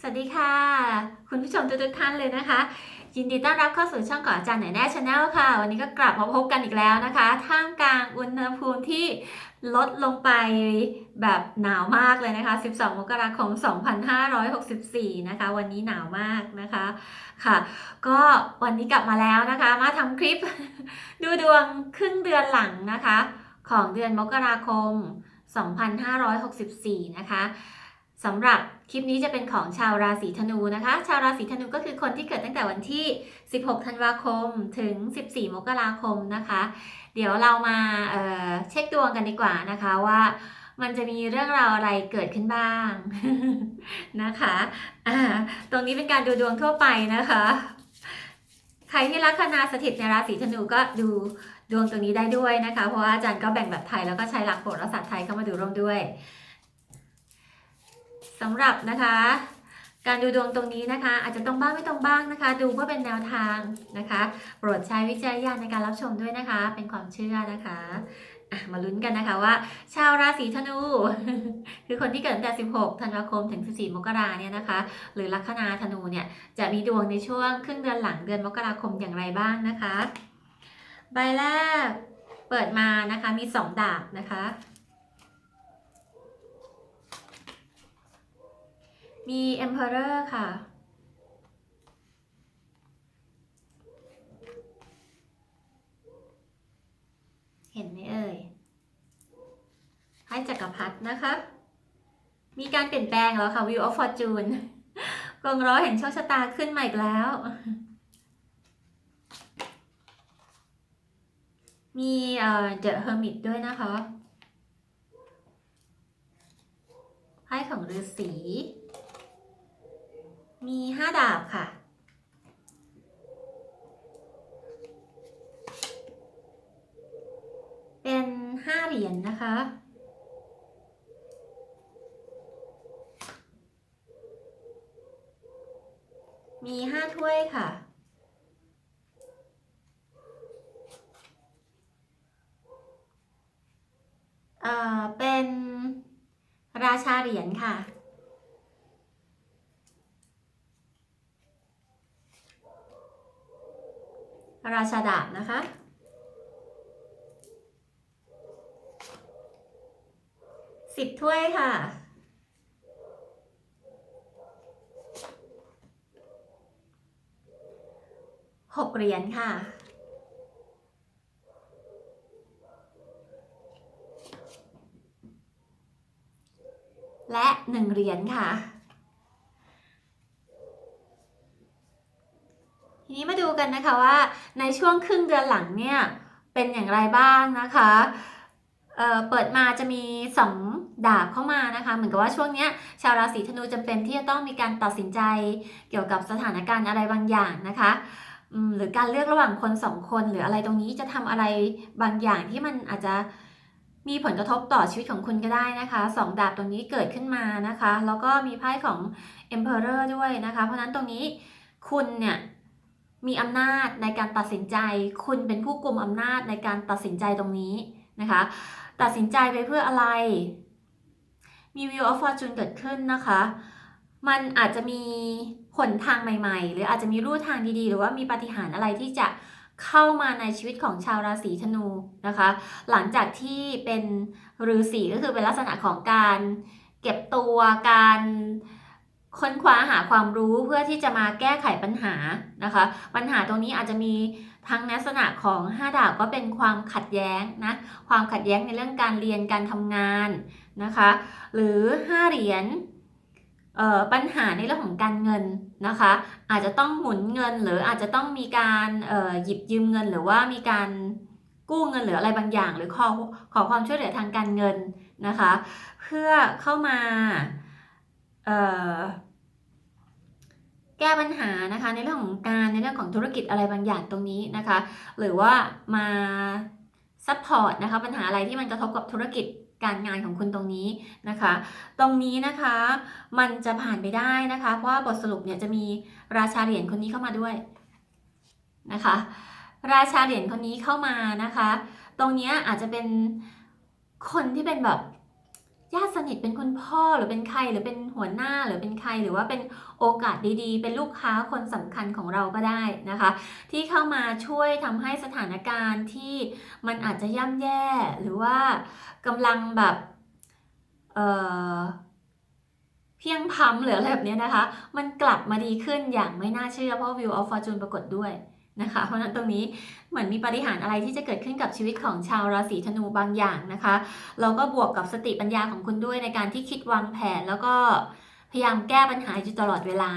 สวัสดีค่ะ คุณผู้ชมทุกๆท่านเลยนะคะ ยินดีต้อนรับเข้าสู่ช่องของอาจารย์ไหนแน่ชาแนลค่ะ วันนี้ก็กลับมาพบกันอีกแล้วนะคะ ท่ามกลางอุณหภูมิที่ลดลงไปแบบหนาวมากเลยนะคะ 12 มกราคม 2564 นะคะ วันนี้หนาวมากนะคะค่ะ ก็วันนี้กลับมาแล้วนะคะ มาทำคลิป ดูดวงครึ่งเดือนหลังนะคะ ของเดือนมกราคม 2564 นะคะสำหรับ คลิปนี้จะเป็นของชาวราศีธนูนะคะ ชาวราศีธนูก็คือคนที่เกิดตั้งแต่วันที่ 16 ธันวาคมถึง 14 มกราคมนะคะ เดี๋ยวเรามาเเช็คดวงกันดีกว่านะคะว่ามันจะมีเรื่องราวอะไรเกิดขึ้นบ้างนะคะตรงนี้เป็นการดูดวงทั่วไปนะคะ ใครที่ลัคนาสถิตในราศีธนูก็ดูดวงตรงนี้ได้ด้วยนะคะ เพราะว่าอาจารย์ก็แบ่งแบบไทยแล้วก็ใช้หลักโหราศาสตร์ไทยเข้ามาดูร่วมด้วย สำหรับนะคะ การดูดวงตรงนี้นะคะ อาจจะตรงบ้างไม่ตรงบ้างนะคะ ดูเพื่อเป็นแนวทางนะคะ โปรดใช้วิจารณญาณในการรับชมด้วยนะคะ เป็นความเชื่อนะคะอะมาลุ้นกันนะคะว่า ชาวราศีธนู คือคนที่เกิดตั้งแต่ 16 ธันวาคมถึง 14 มกราเนี่ยนะคะ หรือลัคนาธนูเนี่ยจะมีดวงในช่วงครึ่งเดือนหลังเดือนมกราคมอย่างไรบ้างนะคะ ใบแรกเปิดมานะคะมี 2 ดาบนะคะ มี Emperor ค่ะ เห็นไหมเอ่ยไพ่จักรพรรดินะคะ มีการเปลี่ยนแปลงแล้วค่ะ View of Fortune กองร้อยแห่งโชคชะตาขึ้นมาอีกแล้ว มีเอ่อ The Hermit ด้วยนะคะไพ่ของฤาษี มีห้าดาบค่ะ เป็นห้าเหรียญนะคะ มีห้าถ้วยค่ะ เอ่อ เป็นราชาเหรียญค่ะ ราชาดาบนะคะ สิบถ้วยค่ะหกเหรียญค่ะและหนึ่งเหรียญค่ะ ที นี้มาดูกันนะคะว่าในช่วงครึ่งเดือนหลังเนี่ยเป็นอย่างไรบ้างนะคะเอ่อเปิดมาจะมีสองดาบเข้ามานะคะ เหมือนกับว่าช่วงเนี้ยชาวราศีธนูจำเป็นที่จะต้องมีการตัดสินใจเกี่ยวกับสถานการณ์อะไรบางอย่างนะคะหรือการเลือกระหว่างคนสองคน หรืออะไรตรงนี้จะทำอะไรบางอย่างที่มันอาจจะมีผลกระทบต่อชีวิตของคุณก็ได้นะคะสองดาบตรงนี้เกิดขึ้นมานะคะ แล้วก็มีไพ่ของ Emperor ด้วยนะคะ เพราะนั้นตรงนี้คุณเนี่ย มีอำนาจในการตัดสินใจ คุณเป็นผู้กลุ่มอำนาจในการตัดสินใจตรงนี้นะคะ ตัดสินใจไปเพื่ออะไร มี View of Fortune เกิดขึ้นนะคะ มันอาจจะมีหนทางใหม่ ๆ หรืออาจจะมีรูทางดีๆ หรือว่ามีปาฏิหาริย์อะไรที่จะเข้ามาในชีวิตของชาวราศีธนูนะคะ หลังจากที่เป็นฤาษีก็คือเป็นลักษณะของการเก็บตัวการ ค้นคว้าหาความรู้เพื่อที่จะมาแก้ไขปัญหานะคะ ปัญหาตรงนี้อาจจะมีทั้งลักษณะของ 5 ดาบก็เป็นความขัดแย้งนะความขัดแย้งในเรื่องการเรียนการทำงานนะคะ หรือ 5 เหรียญปัญหาในเรื่องของการเงินนะคะ อาจจะต้องหมุนเงินหรืออาจจะต้องมีการหยิบยืมเงิน หรือว่ามีการกู้เงินหรืออะไรบางอย่าง หรือขอขอความช่วยเหลือทางการเงินนะคะ เพื่อเข้ามา แก้ปัญหานะคะในเรื่องของการในเรื่องของธุรกิจอะไรบางอย่างตรงนี้นะคะ หรือว่ามาซัพพอร์ตนะคะปัญหาอะไรที่มันกระทบกับธุรกิจการงานของคุณตรงนี้นะคะ ตรงนี้นะคะมันจะผ่านไปได้นะคะ เพราะว่าบทสรุปเนี่ยจะมีราชาเหรียญคนนี้เข้ามาด้วยนะคะ ราชาเหรียญคนนี้เข้ามานะคะ ตรงนี้อาจจะเป็นคนที่เป็นแบบ ญาติสนิทเป็นคุณพ่อหรือเป็นใครหรือเป็นหัวหน้าหรือเป็นใครหรือว่าเป็นโอกาสดีๆ เป็นลูกค้าคนสำคัญของเราก็ได้นะคะ ที่เข้ามาช่วยทำให้สถานการณ์ที่มันอาจจะย่ำแย่หรือว่ากำลังแบบเอ่อเพียงพำหรืออะไรแบบนี้นะคะ มันกลับมาดีขึ้นอย่างไม่น่าเชื่อเพราะ View of Fortune ปรากฏด้วย นะคะ เพราะนั้นตรงนี้เหมือนมีปาฏิหารย์อะไรที่จะเกิดขึ้นกับชีวิตของชาวราศีธนูบางอย่างนะคะเราก็บวกกับสติปัญญาของคุณด้วยในการที่คิดวางแผนแล้วก็พยายามแก้ปัญหาอยู่ตลอดเวลา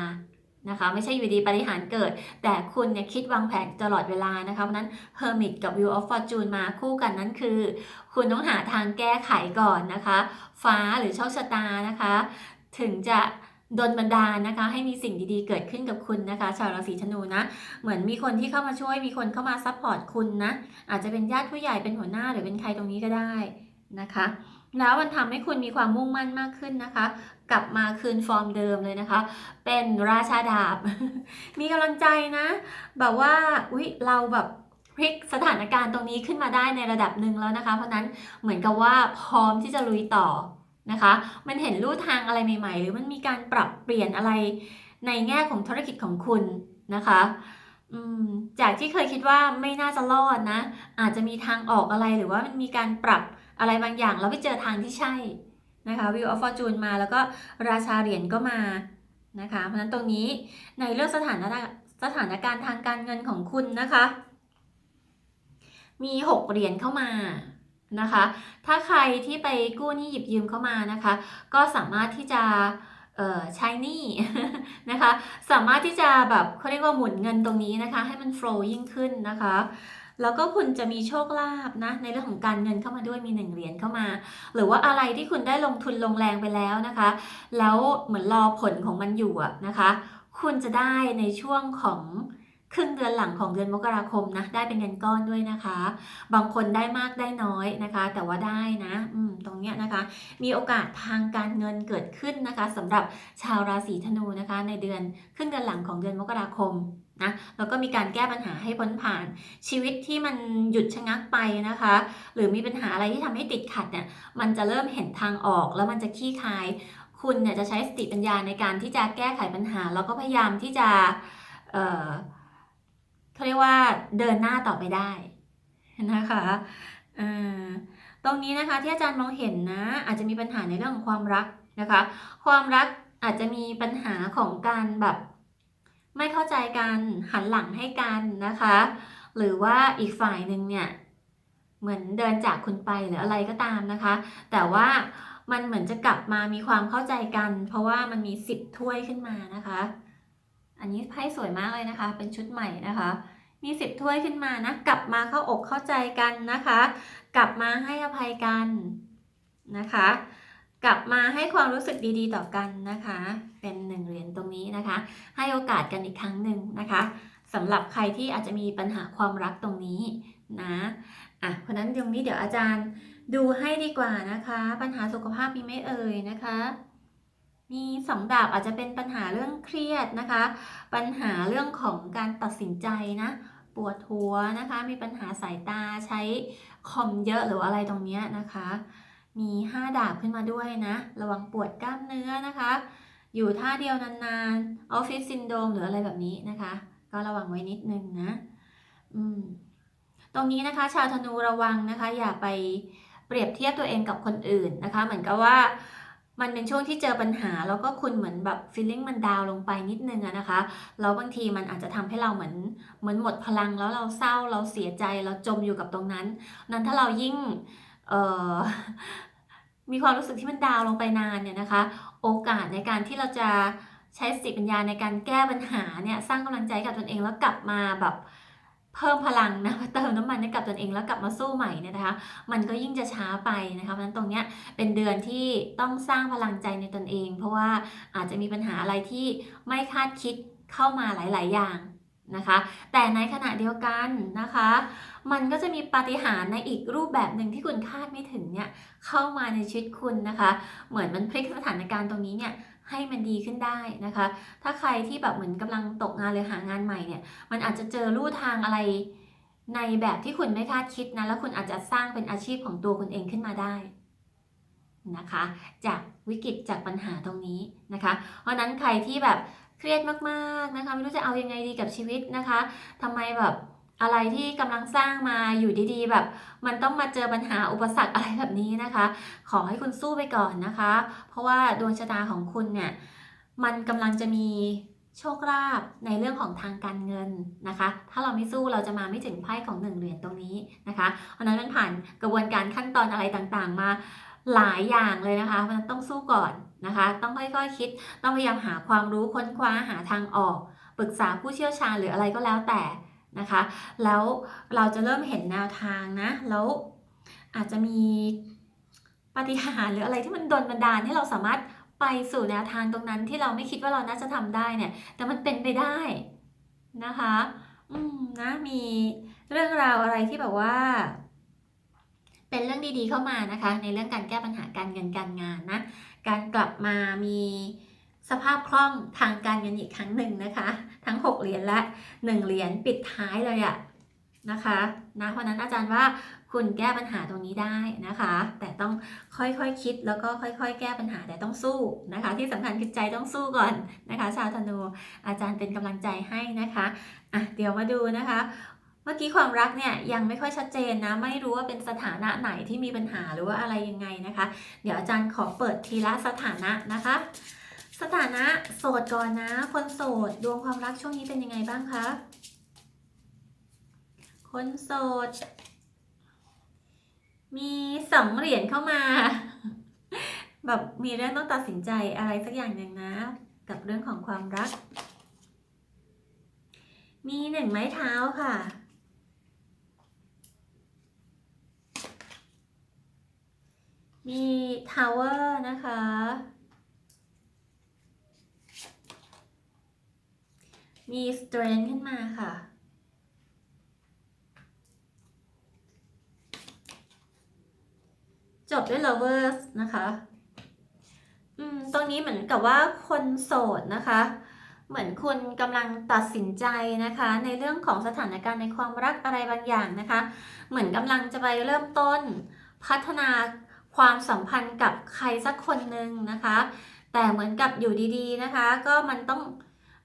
นะคะ ไม่ใช่อยู่ดีปาฏิหารย์เกิด แต่คุณเนี่ยคิดวางแผนตลอดเวลานะคะเพราะนั้น Hermit กับ Wheel of Fortune มาคู่กันนั้นคือ คุณต้องหาทางแก้ไขก่อนนะคะ ฟ้าหรือโชคชะตานะคะ ถึงจะ ดนบันดาลนะคะ ให้มีสิ่งดีๆเกิดขึ้นกับคุณนะคะ ชาวราศีธนูนะ เหมือนมีคนที่เข้ามาช่วย มีคนเข้ามาซัพพอร์ตคุณนะ อาจจะเป็นญาติผู้ใหญ่เป็นหัวหน้าหรือเป็นใครตรงนี้ก็ได้นะคะ แล้วมันทำให้คุณมีความมุ่งมั่นมากขึ้นนะคะ กลับมาคืนฟอร์มเดิมเลยนะคะ เป็นราชาดาบ มีกำลังใจนะ แบบว่าอุ๊ยเราแบบพลิกสถานการณ์ตรงนี้ขึ้นมาได้ในระดับหนึ่งแล้วนะคะ เพราะนั้นเหมือนกับว่าพร้อมที่จะลุยต่อ นะคะ มันเห็นลู่ทางอะไรใหม่ๆ หรือมันมีการปรับเปลี่ยนอะไรในแง่ของธุรกิจของคุณนะคะจากที่เคยคิดว่าไม่น่าจะรอดนะ อาจจะมีทางออกอะไรหรือว่ามันมีการปรับอะไรบางอย่าง แล้วไปเจอทางที่ใช่นะคะ View of Fortune มาแล้วก็ราชาเหรียญก็มานะคะ เพราะฉะนั้นตรงนี้ในเรื่องสถานะสถานการณ์ทางการเงินของคุณนะคะ มี 6 เหรียญเข้ามา นะคะ ถ้าใครที่ไปกู้หนี้หยิบยืมเข้ามานะคะ ก็สามารถที่จะใช้หนี้นะคะ สามารถที่จะแบบเขาเรียกว่าหมุนเงินตรงนี้นะคะ ให้มัน flow ยิ่งขึ้นนะคะแล้วก็คุณจะมีโชคลาภนะในเรื่องของการเงินเข้ามาด้วยมีหนึ่งเหรียญเข้ามา หรือว่าอะไรที่คุณได้ลงทุนลงแรงไปแล้วนะคะ แล้วเหมือนรอผลของมันอยู่อะนะคะ คุณจะได้ในช่วงของ ครึ่งเดือนหลังของเดือนมกราคมนะได้เป็นเงินก้อนด้วยนะคะ บางคนได้มากได้น้อยนะคะ แต่ว่าได้นะอืมตรงเนี้ยนะคะ มีโอกาสทางการเงินเกิดขึ้นนะคะสำหรับชาวราศีธนูนะคะ ในเดือนครึ่งเดือนหลังของเดือนมกราคมนะแล้วก็มีการแก้ปัญหาให้พ้นผ่านชีวิตที่มันหยุดชะงักไปนะคะ หรือมีปัญหาอะไรที่ทำให้ติดขัดเนี่ยมันจะเริ่มเห็นทางออกแล้วมันจะขี้คาย คุณเนี่ยจะใช้สติปัญญาในการที่จะแก้ไขปัญหา แล้วก็พยายามที่จะเอ่อ เขาเรียกว่าเดินหน้าต่อไปได้นะคะตรงนี้นะคะที่อาจารย์มองเห็นนะ อาจจะมีปัญหาในเรื่องของความรักนะคะ ความรักอาจจะมีปัญหาของการแบบไม่เข้าใจกันหันหลังให้กันนะคะ หรือว่าอีกฝ่ายหนึ่งเนี่ยเหมือนเดินจากคุณไปหรืออะไรก็ตามนะคะ แต่ว่ามันเหมือนจะกลับมามีความเข้าใจกัน เพราะว่ามันมีสิบถ้วยขึ้นมานะคะ อันนี้ไพ่สวยมากเลยนะคะ เป็นชุดใหม่นะคะ มีสิบถ้วยขึ้นมานะ กลับมาเข้าอกเข้าใจกันนะคะ กลับมาให้อภัยกันนะคะ กลับมาให้ความรู้สึกดีๆ ต่อกันนะคะ เป็นหนึ่งเหรียญตรงนี้นะคะ ให้โอกาสกันอีกครั้งหนึ่งนะคะสำหรับใครที่อาจจะมีปัญหาความรักตรงนี้นะอะเพราะนั้นตรงนี้เดี๋ยวอาจารย์ดูให้ดีกว่านะคะ ปัญหาสุขภาพมีไหม่เอ่ยนะคะ มีสองดาบอาจจะเป็นปัญหาเรื่องเครียดนะคะ ปัญหาเรื่องของการตัดสินใจนะ ปวดหัวนะคะ มีปัญหาสายตาใช้คอมเยอะหรืออะไรตรงเนี้ยนะคะ มี 5 ดาบขึ้นมาด้วยนะ ระวังปวดกล้ามเนื้อนะคะ อยู่ท่าเดียวนานๆออฟฟิศซินโดรมหรืออะไรแบบนี้นะคะ ก็ระวังไว้นิดนึงนะ อืมตรงนี้นะคะชาวธนูระวังนะคะ อย่าไปเปรียบเทียบตัวเองกับคนอื่นนะคะ เหมือนกับว่า มันเป็นช่วงที่เจอปัญหา แล้วก็คุณเหมือนแบบ feeling มันดาวลงไปนิดนึงอะนะคะแล้วบางทีมันอาจจะทำให้เราเหมือนเหมือนหมดพลังแล้วเราเศร้าเราเสียใจเราจมอยู่กับตรงนั้น นั้นถ้าเรายิ่งมีความรู้สึกที่มันดาวลงไปนานเนี่ยนะคะ โอกาสในการที่เราจะใช้สติปัญญาในการแก้ปัญหาเนี่ยสร้างกำลังใจกับตนเองแล้วกลับมาแบบ เพิ่มพลังนะเติมน้ำมันให้กับตนเองแล้วกลับมาสู้ใหม่เนี่ยนะคะ มันก็ยิ่งจะช้าไปนะคะเพราะฉะนั้นตรงเนี้ยเป็นเดือนที่ต้องสร้างพลังใจในตนเอง เพราะว่าอาจจะมีปัญหาอะไรที่ไม่คาดคิดเข้ามาหลาย ๆ อย่างนะคะ แต่ในขณะเดียวกันนะคะ มันก็จะมีปาฏิหาริย์ในอีกรูปแบบหนึ่งที่คุณคาดไม่ถึงเนี่ยเข้ามาในชีวิตคุณนะคะ เหมือนมันพลิกสถานการณ์ตรงนี้เนี่ย ให้มันดีขึ้นได้นะคะ ถ้าใครที่แบบเหมือนกำลังตกงานหรือหางานใหม่เนี่ยมันอาจจะเจอลู่ทางอะไรในแบบที่คุณไม่คาดคิดนะแล้วคุณอาจจะสร้างเป็นอาชีพของตัวคุณเองขึ้นมาได้นะคะ จากวิกฤตจากปัญหาตรงนี้นะคะ เพราะนั้นใครที่แบบเครียดมากๆนะคะไม่รู้จะเอายังไงดีกับชีวิตนะคะทำไมแบบ อะไรที่กำลังสร้างมาอยู่ดีๆ แบบ มันต้องมาเจอปัญหาอุปสรรคอะไรแบบนี้นะคะ ขอให้คุณสู้ไปก่อนนะคะ เพราะว่าดวงชะตาของคุณเนี่ยมันกำลังจะมีโชคลาภในเรื่องของทางการเงินนะคะ ถ้าเราไม่สู้เราจะมาไม่ถึงไพ่ของหนึ่งเหรียญตรงนี้นะคะเพราะฉะนั้นมันผ่านกระบวนการขั้นตอนอะไรต่างๆ มาหลายอย่างเลยนะคะเพราะนั้นต้องสู้ก่อนนะคะ ต้องค่อยๆคิด ต้องพยายามหาความรู้ค้นคว้าหาทางออก ปรึกษาผู้เชี่ยวชาญหรืออะไรก็แล้วแต่ นะคะ แล้วเราจะเริ่มเห็นแนวทางนะ แล้วอาจจะมีปฏิหารหรืออะไรที่มันดลบันดาลให้เราสามารถไปสู่แนวทางตรงนั้นที่เราไม่คิดว่าเราน่าจะทำได้เนี่ย แต่มันเป็นไปได้นะคะ อืมนะมีเรื่องราวอะไรที่แบบว่า เป็นเรื่องดีๆเข้ามานะคะ ในเรื่องการแก้ปัญหาการเงินการงานนะ การกลับมามี สภาพคล่องทางการเงินอีกครั้งหนึ่งนะคะ ทั้ง 6 เหรียญและ 1 เหรียญปิดท้ายเลยอะนะคะนะเพราะนั้นอาจารย์ว่าคุณแก้ปัญหาตรงนี้ได้นะคะ แต่ต้องค่อยๆคคิดแล้วก็ค่อย ๆ แก้ปัญหาแต่ต้องสู้นะคะ ที่สำคัญคือใจต้องสู้ก่อนนะคะ ชาวธนูอาจารย์เป็นกำลังใจให้นะคะอะเดี๋ยวมาดูนะคะ เมื่อกี้ความรักเนี่ยยังไม่ค่อยชัดเจนนะไม่รู้ว่าเป็นสถานะไหนที่มีปัญหาหรือว่าอะไรยังไงนะคะ เดี๋ยวอาจารย์ขอเปิดทีละสถานะนะคะ สถานะโสดก่อนนะ คนโสดดวงความรักช่วงนี้เป็นยังไงบ้างคะ คนโสด มีสองเหรียญเข้ามา แบบมีเรื่องต้องตัดสินใจอะไรสักอย่างหนึ่งนะ กับเรื่องของความรัก มีหนึ่งไม้เท้าค่ะมีทาวเวอร์นะคะ มีสเตรนขึ้นมาค่ะ จบด้วย lovers นะคะอืมตรงนี้เหมือนกับว่าคนโสดนะคะ เหมือนคุณกำลังตัดสินใจนะคะ ในเรื่องของสถานการณ์ในความรักอะไรบางอย่างนะคะ เหมือนกำลังจะไปเริ่มต้นพัฒนาความสัมพันธ์กับใครสักคนหนึ่งนะคะ แต่เหมือนกับอยู่ดีๆนะคะ ก็มันต้อง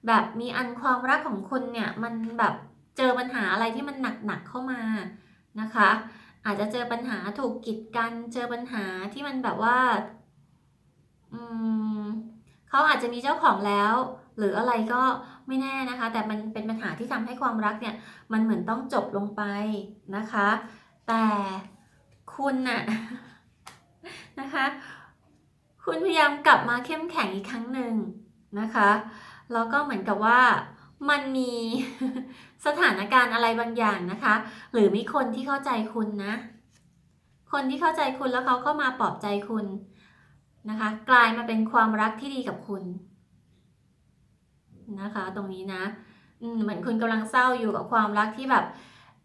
แบบมีอันความรักของคุณเนี่ยมันแบบเจอปัญหาอะไรที่มันหนักๆเข้ามานะคะ อาจจะเจอปัญหาถูกกีดกัน เจอปัญหาที่มันแบบว่าอืมเขาอาจจะมีเจ้าของแล้ว หรืออะไรก็ไม่แน่นะคะ แต่มันเป็นปัญหาที่ทำให้ความรักเนี่ยมันเหมือนต้องจบลงไปนะคะ แต่คุณน่ะนะคะ คุณพยายามกลับมาเข้มแข็งอีกครั้งหนึ่งนะคะ แล้วก็เหมือนกับว่ามันมีสถานการณ์อะไรบางอย่างนะคะ หรือมีคนที่เข้าใจคุณนะ คนที่เข้าใจคุณแล้วเขาก็มาปลอบใจคุณนะคะ กลายมาเป็นความรักที่ดีกับคุณนะคะ ตรงนี้นะเหมือนคุณกำลังเศร้าอยู่กับความรักที่แบบ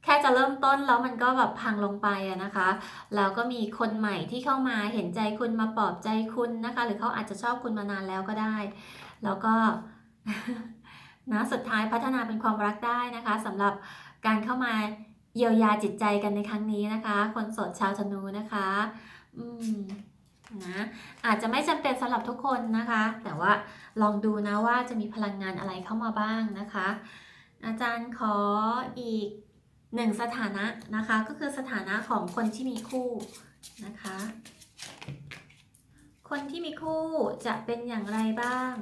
แค่จะเริ่มต้นแล้วมันก็แบบพังลงไปอะนะคะ แล้วก็มีคนใหม่ที่เข้ามาเห็นใจคุณมาปลอบใจคุณนะคะ หรือเขาอาจจะชอบคุณมานานแล้วก็ได้ แล้วก็ นะสุดท้ายพัฒนาเป็นความรักได้นะคะสำหรับการเข้ามาเยียวยาจิตใจกันในครั้งนี้นะคะ คนโสดชาวธนูนะคะ อืมนะอาจจะไม่จำเป็นสำหรับทุกคนนะคะ แต่ว่าลองดูนะว่าจะมีพลังงานอะไรเข้ามาบ้างนะคะ อาจารย์ขออีกหนึ่งสถานะนะคะ ก็คือสถานะของคนที่มีคู่นะคะ คนที่มีคู่จะเป็นอย่างไรบ้าง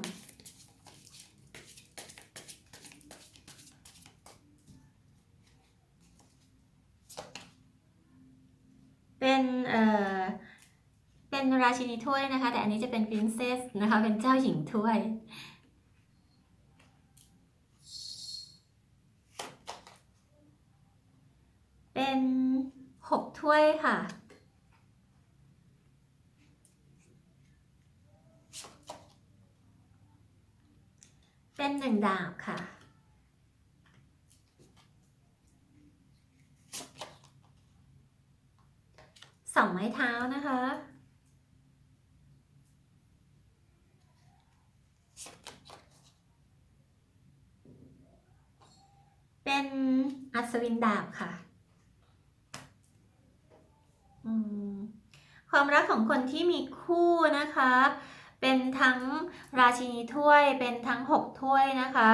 เป็นเอ่อเป็นราชินีถ้วยนะคะ แต่อันนี้จะเป็นพรินเซสนะคะ เป็นเจ้าหญิงถ้วยเป็นหกถ้วยค่ะ เป็นหนึ่งดาบค่ะ สองไม้เท้านะคะ เป็น อัศวินดาบค่ะความรักของคนที่มีคู่นะคะ เป็นทั้งราชินีถ้วย เป็นทั้งหกถ้วยนะคะ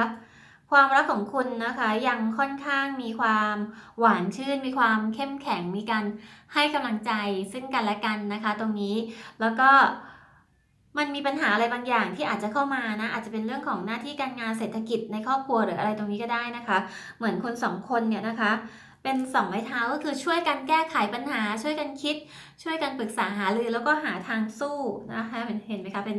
ความรักของคุณนะคะยังค่อนข้างมีความหวานชื่น มีความเข้มแข็ง มีการให้กำลังใจซึ่งกันและกันนะคะ ตรงนี้ แล้วก็ มันมีปัญหาอะไรบางอย่างที่อาจจะเข้ามานะ อาจจะเป็นเรื่องของหน้าที่การงานเศรษฐกิจในครอบครัวหรืออะไรตรงนี้ก็ได้นะคะ เหมือนคนสองคนเนี่ยนะคะ เป็นสองไม้เท้าก็คือช่วยกันแก้ไขปัญหา ช่วยกันคิด ช่วยกันปรึกษาหารือแล้วก็หาทางสู้นะคะเห็นไหมคะเป็น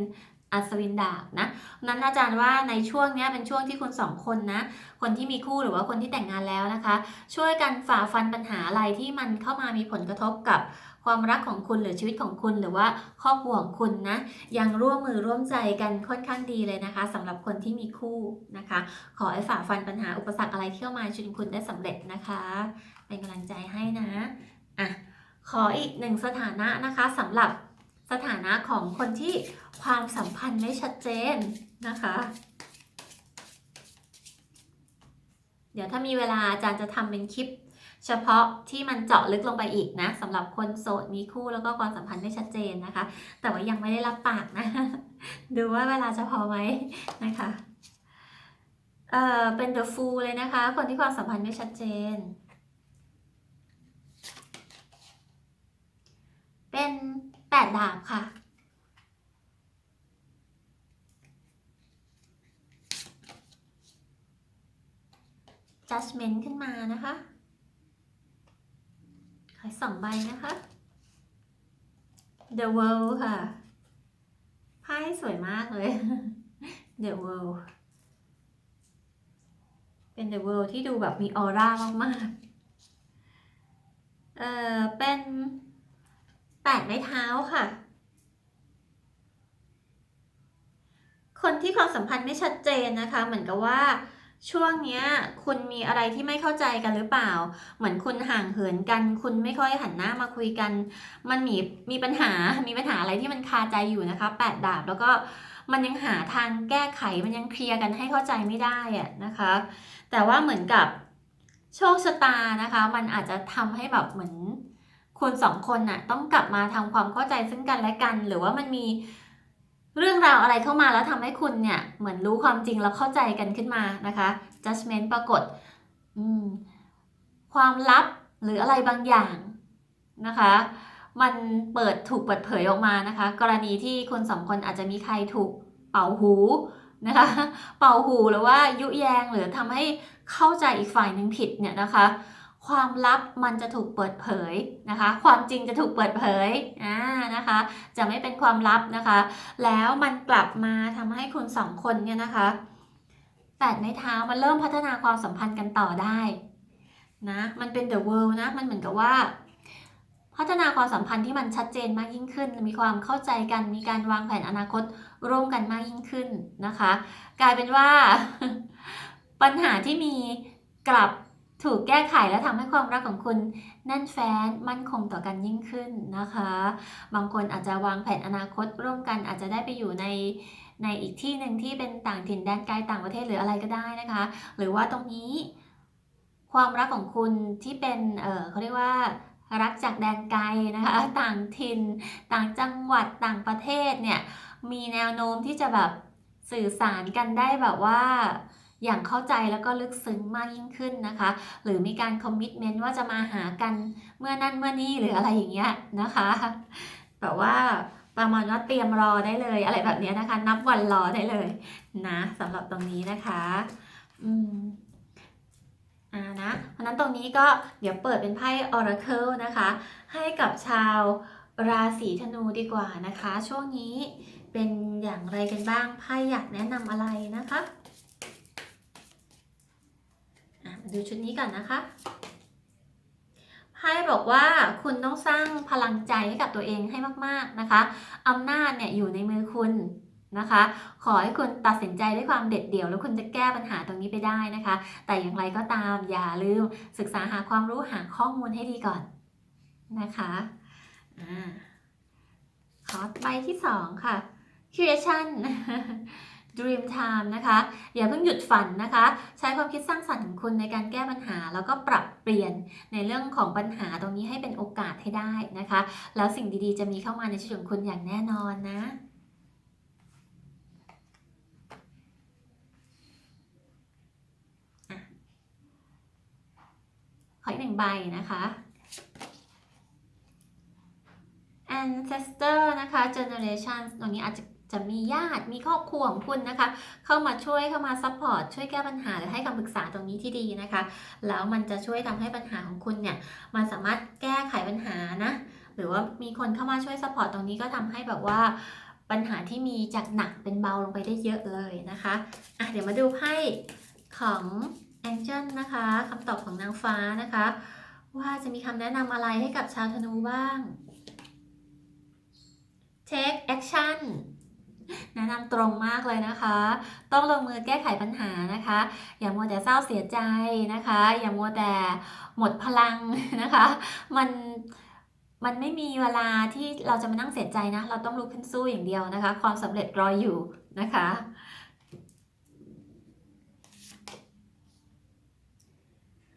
อัศวินดาบนะนั้นอาจารย์ว่าในช่วงนี้เป็นช่วงที่คุณสองคนนะ คนที่มีคู่หรือว่าคนที่แต่งงานแล้วนะคะ ช่วยกันฝ่าฟันปัญหาอะไรที่มันเข้ามามีผลกระทบกับ ความรักของคุณหรือชีวิตของคุณหรือว่าครอบครัวของคุณนะยังร่วมมือร่วมใจกันค่อนข้างดีเลยนะคะสำหรับคนที่มีคู่นะคะ ขอให้ฝ่าฟันปัญหาอุปสรรคอะไรที่เข้ามาในชีวิตคุณได้สำเร็จนะคะ เป็นกำลังใจให้นะอะขออีกหนึ่งสถานะนะคะสำหรับสถานะของคนที่ความสัมพันธ์ไม่ชัดเจนนะคะ เดี๋ยวถ้ามีเวลาอาจารย์จะทำเป็นคลิป เฉพาะที่มันเจาะลึกลงไปอีกนะสำหรับคนโสดมีคู่แล้วก็ความสัมพันธ์ไม่ชัดเจนนะคะ แต่ว่ายังไม่ได้รับปากนะ ดูว่าเวลาจะพอไหมนะคะเอ่อเป็น the fool เลยนะคะ คนที่ความสัมพันธ์ไม่ชัดเจน เป็นแปดดาบค่ะ judgment ขึ้นมานะคะายสองใบนะคะ the world ค่ะไพ่สวยมากเลย the world เป็น the world ที่ดูแบบมีออร่ามากๆ เอ่อ เป็นแปดไม้เท้าค่ะ คนที่ความสัมพันธ์ไม่ชัดเจนนะคะ เหมือนกับว่า ช่วงเนี้ย คุณมีอะไรที่ไม่เข้าใจกันหรือเปล่า เหมือนคุณห่างเหินกัน คุณไม่ค่อยหันหน้ามาคุยกัน มันมีมีปัญหา มีปัญหาอะไรที่มันคาใจอยู่นะคะแปดดาบแล้วก็มันยังหาทางแก้ไขมันยังเคลียร์กันให้เข้าใจไม่ได้อะนะคะ แต่ว่าเหมือนกับโชคชะตานะคะ มันอาจจะทำให้แบบเหมือนคุณสองคนน่ะต้องกลับมาทำความเข้าใจซึ่งกันและกัน หรือว่ามันมี เรื่องราวอะไรเข้ามาแล้วทำให้คุณเนี่ย เหมือนรู้ความจริงแล้วเข้าใจกันขึ้นมานะคะ judgment ปรากฏความลับหรืออะไรบางอย่างนะคะ มันเปิดถูกเปิดเผยออกมานะคะ กรณีที่คนสองคนอาจจะมีใครถูกเป่าหูนะคะ เป่าหูหรือว่ายุแยงหรือทำให้เข้าใจอีกฝ่ายหนึ่งผิดเนี่ยนะคะ ความลับมันจะถูกเปิดเผยนะคะ ความจริงจะถูกเปิดเผยอ่านะคะ จะไม่เป็นความลับนะคะ แล้วมันกลับมาทำให้คุณสองคนเนี่ยนะคะแปดไม้เท้ามันเริ่มพัฒนาความสัมพันธ์กันต่อได้นะมันเป็น the world นะมันเหมือนกับว่า พัฒนาความสัมพันธ์ที่มันชัดเจนมากยิ่งขึ้น มีความเข้าใจกันมีการวางแผนอนาคตร่วมกันมากยิ่งขึ้นนะคะ กลายเป็นว่า ปัญหาที่มีกลับ ถูกแก้ไขและทำให้ความรักของคุณแน่นแฟ้นมั่นคงต่อกันยิ่งขึ้นนะคะ บางคนอาจจะวางแผนอนาคตร่วมกันอาจจะได้ไปอยู่ในในอีกที่หนึ่งที่เป็นต่างถิ่นแดนไกลต่างประเทศหรืออะไรก็ได้นะคะ หรือว่าตรงนี้ ความรักของคุณที่เป็นเออเขาเรียกว่ารักจากแดนไกลนะคะ ต่างถิ่น ต่างจังหวัดต่างประเทศเนี่ยมีแนวโน้มที่จะแบบสื่อสารกันได้แบบว่า อย่างเข้าใจแล้วก็ลึกซึ้งมากยิ่งขึ้นนะคะ หรือมีการคอมมิชเมนต์ว่าจะมาหากันเมื่อนั่นเมื่อนี้หรืออะไรอย่างเงี้ยนะคะแบบว่าประมาณว่าเตรียมรอได้เลยอะไรแบบเนี้ยนะคะ นับวันรอได้เลยนะสำหรับตรงนี้นะคะอืมอ่านะเพราะนั้นตรงนี้ก็เดี๋ยวเปิดเป็นไพ่ Oracle นะคะ ให้กับชาวราศีธนูดีกว่านะคะ ช่วงนี้เป็นอย่างไรกันบ้างไพ่อยากแนะนำอะไรนะคะอะมา ดูชุดนี้ก่อนนะคะไพ่บอกว่าคุณต้องสร้างพลังใจให้กับตัวเองให้มากๆนะคะอำนาจเนี่ยอยู่ในมือคุณนะคะ ขอให้คุณตัดสินใจด้วยความเด็ดเดี่ยว แล้วคุณจะแก้ปัญหาตรงนี้ไปได้นะคะ แต่อย่างไรก็ตามอย่าลืมศึกษาหาความรู้หาข้อมูลให้ดีก่อนนะคะอ่าขอใบที่สองค่ะ creation dream time นะคะ อย่าเพิ่งหยุดฝันนะคะ ใช้ความคิดสร้างสรรค์ของคุณในการแก้ปัญหา แล้วก็ปรับเปลี่ยนในเรื่องของปัญหาตรงนี้ให้เป็นโอกาสให้ได้นะคะ แล้วสิ่งดีๆ จะมีเข้ามาในชีวิตของคุณอย่างแน่นอนนะขออีกหนึ่งใบนะคะ ancestor นะคะ generation ตรงนี้อาจจะ จะมีญาติมีครอบครัวของคุณนะคะ เข้ามาช่วยเข้ามาซัพพอร์ตช่วยแก้ปัญหาหรือให้คำปรึกษาตรงนี้ที่ดีนะคะ แล้วมันจะช่วยทำให้ปัญหาของคุณเนี่ยมันสามารถแก้ไขปัญหานะหรือว่ามีคนเข้ามาช่วยซัพพอร์ตตรงนี้ก็ทำให้แบบว่าปัญหาที่มีจากหนักเป็นเบาลงไปได้เยอะเลยนะคะอะเดี๋ยวมาดูไพ่ของ Angel นะคะคำตอบของนางฟ้านะคะ ว่าจะมีคำแนะนำอะไรให้กับชาวธนูบ้าง take action แนะนำตรงมากเลยนะคะ ต้องลงมือแก้ไขปัญหานะคะ อย่ามัวแต่เศร้าเสียใจนะคะ อย่ามัวแต่หมดพลังนะคะ มันมันไม่มีเวลาที่เราจะมานั่งเสียใจนะ เราต้องลุกขึ้นสู้อย่างเดียวนะคะ ความสำเร็จรออยู่นะคะ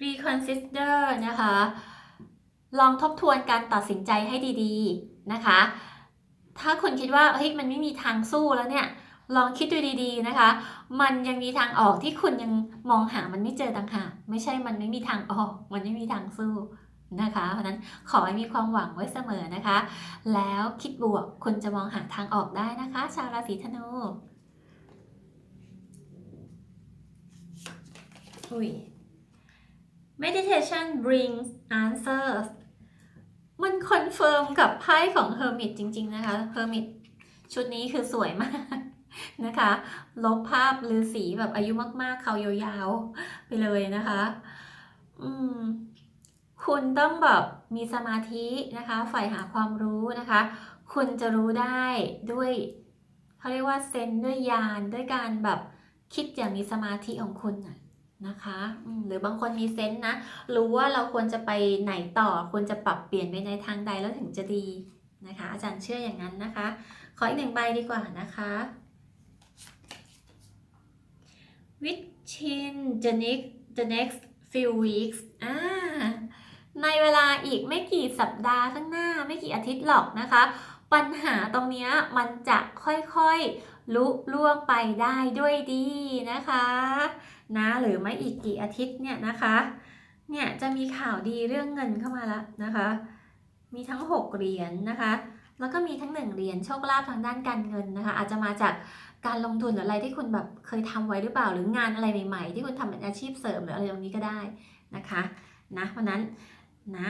reconsider นะคะ ลองทบทวนการตัดสินใจให้ดีๆนะคะ ถ้าคุณคิดว่าเฮ้ยมันไม่มีทางสู้แล้วเนี่ย ลองคิดดูดีๆนะคะ มันยังมีทางออกที่คุณยังมองหามันไม่เจอต่างหากไม่ใช่มันไม่มีทางออก มันไม่มีทางสู้นะคะ เพราะนั้นขอให้มีความหวังไว้เสมอนะคะ แล้วคิดบวกคุณจะมองหาทางออกได้นะคะ ชาวราศีธนูอุ้ย meditation brings answers มันคอนเฟิร์มกับไพ่ของ Hermit จริง ๆ นะคะ Hermit ชุดนี้คือสวยมากนะคะ ลบภาพฤาษีแบบอายุมากๆ เขายาวๆ ไปเลยนะคะ อืมคุณต้องแบบมีสมาธินะคะใฝ่หาความรู้นะคะ คุณจะรู้ได้ด้วยเขาเรียกว่าเซนด้วยญาณด้วยการแบบคิดอย่างมีสมาธิของคุณน่ะ นะคะหรือบางคนมีเซนส์นะ รู้ว่าเราควรจะไปไหนต่อ ควรจะปรับเปลี่ยนไปในทางใดแล้วถึงจะดีนะคะ อาจารย์เชื่ออย่างนั้นนะคะ ขออีกหนึ่งใบดีกว่านะคะ within the next the next few weeks อ่าในเวลาอีกไม่กี่สัปดาห์ข้างหน้าไม่กี่อาทิตย์หรอกนะคะ ปัญหาตรงนี้มันจะค่อยๆลุล่วงไปได้ด้วยดีนะคะ นะหรือไม่อีกกี่อาทิตย์เนี่ยนะคะเนี่ยจะมีข่าวดีเรื่องเงินเข้ามาแล้วนะคะ มีทั้ง 6 เหรียญนะคะ แล้วก็มีทั้ง 1 เหรียญโชคลาภทางด้านการเงินนะคะ อาจจะมาจากการลงทุนหรืออะไรที่คุณแบบเคยทำไว้หรือเปล่า หรืองานอะไรใหม่ๆ ที่คุณทำเป็นอาชีพเสริมหรืออะไรตรงนี้ก็ได้นะคะนะเพราะนั้นนะ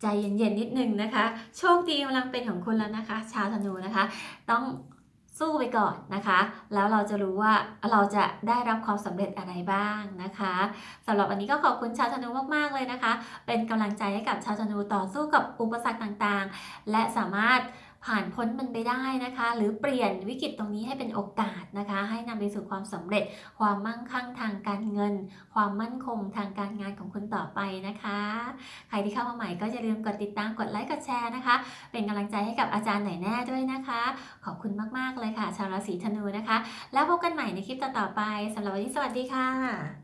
ใจเย็นๆนิดนึงนะคะ โชคดีกำลังเป็นของคุณแล้วนะคะ ชาวธนูนะคะ ต้อง สู้ไปก่อนนะคะ แล้วเราจะรู้ว่าเราจะได้รับความสำเร็จอะไรบ้างนะคะสำหรับวันนี้ก็ขอบคุณชาวธนูมากๆเลยนะคะ เป็นกำลังใจให้กับชาวธนูต่อสู้กับอุปสรรคต่างๆ และสามารถ ผ่านพ้นมันไปได้นะคะ หรือเปลี่ยนวิกฤตตรงนี้ให้เป็นโอกาสนะคะ ให้นำไปสู่ความสำเร็จ ความมั่งคั่งทางการเงิน ความมั่นคงทางการงานของคุณต่อไปนะคะ ใครที่เข้ามาใหม่ก็อย่าลืมกดติดตามกดไลค์กดแชร์นะคะ เป็นกำลังใจให้กับอาจารย์ไหนแน่ด้วยนะคะ ขอบคุณมากๆเลยค่ะ ชาวราศีธนูนะคะ แล้วพบกันใหม่ในคลิปต่อๆไปสำหรับวันนี้สวัสดีค่ะ